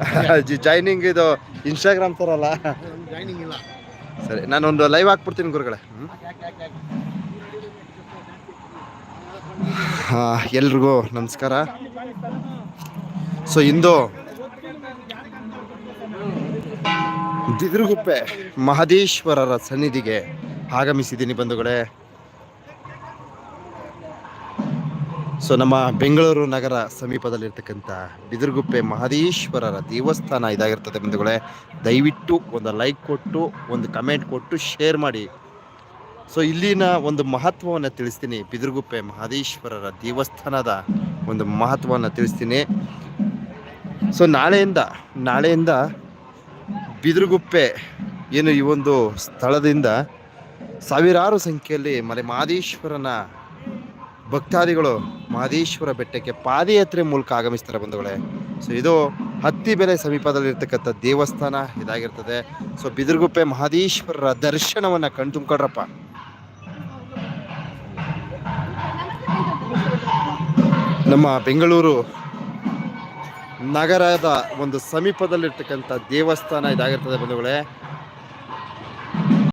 Joining ಇದು Instagram ಥರ ಅಲ್ಲ ಸರಿ, ನಾನೊಂದು ಲೈವ್ ಹಾಕ್ಬಿಡ್ತೀನಿ ಗುರುಗಳೇ. ಎಲ್ರಿಗೂ ನಮಸ್ಕಾರ. ಸೊ ಇಂದು ದಿದ್ರಗುಪ್ಪೆ ಮಹದೇಶ್ವರರ ಸನ್ನಿಧಿಗೆ ಆಗಮಿಸಿದ್ದೀನಿ ಬಂಧುಗಳೇ. ಸೊ ನಮ್ಮ ಬೆಂಗಳೂರು ನಗರ ಸಮೀಪದಲ್ಲಿರ್ತಕ್ಕಂಥ ಬಿದಿರುಗುಪ್ಪೆ ಮಹದೇಶ್ವರರ ದೇವಸ್ಥಾನ ಇದಾಗಿರ್ತದೆ ಬಂಧುಗಳೇ. ದಯವಿಟ್ಟು ಒಂದು ಲೈಕ್ ಕೊಟ್ಟು, ಒಂದು ಕಮೆಂಟ್ ಕೊಟ್ಟು ಶೇರ್ ಮಾಡಿ. ಸೊ ಇಲ್ಲಿನ ಒಂದು ಮಹತ್ವವನ್ನು ತಿಳಿಸ್ತೀನಿ. ಬಿದಿರುಗುಪ್ಪೆ ಮಹದೇಶ್ವರರ ದೇವಸ್ಥಾನದ ಒಂದು ಮಹತ್ವವನ್ನು ತಿಳಿಸ್ತೀನಿ. ಸೊ ನಾಳೆಯಿಂದ ನಾಳೆಯಿಂದ ಬಿದಿರುಗುಪ್ಪೆ ಏನು ಈ ಒಂದು ಸ್ಥಳದಿಂದ ಸಾವಿರಾರು ಸಂಖ್ಯೆಯಲ್ಲಿ ಮಲೆ ಮಹದೇಶ್ವರನ ಭಕ್ತಾದಿಗಳು ಮಹದೇಶ್ವರ ಬೆಟ್ಟಕ್ಕೆ ಪಾದಯಾತ್ರೆ ಮೂಲಕ ಆಗಮಿಸ್ತಾರೆ ಬಂಧುಗಳೇ. ಸೊ ಇದು ಹತ್ತಿ ಬೆಲೆ ಸಮೀಪದಲ್ಲಿರ್ತಕ್ಕಂಥ ದೇವಸ್ಥಾನ ಇದಾಗಿರ್ತದೆ. ಸೊ ಬಿದಿರುಗುಪ್ಪೆ ಮಹದೇಶ್ವರರ ದರ್ಶನವನ್ನು ಕಣ್ ತುಂಬ್ಕೊಡ್ರಪ್ಪ. ನಮ್ಮ ಬೆಂಗಳೂರು ನಗರದ ಒಂದು ಸಮೀಪದಲ್ಲಿರ್ತಕ್ಕಂಥ ದೇವಸ್ಥಾನ ಇದಾಗಿರ್ತದೆ ಬಂಧುಗಳೇ.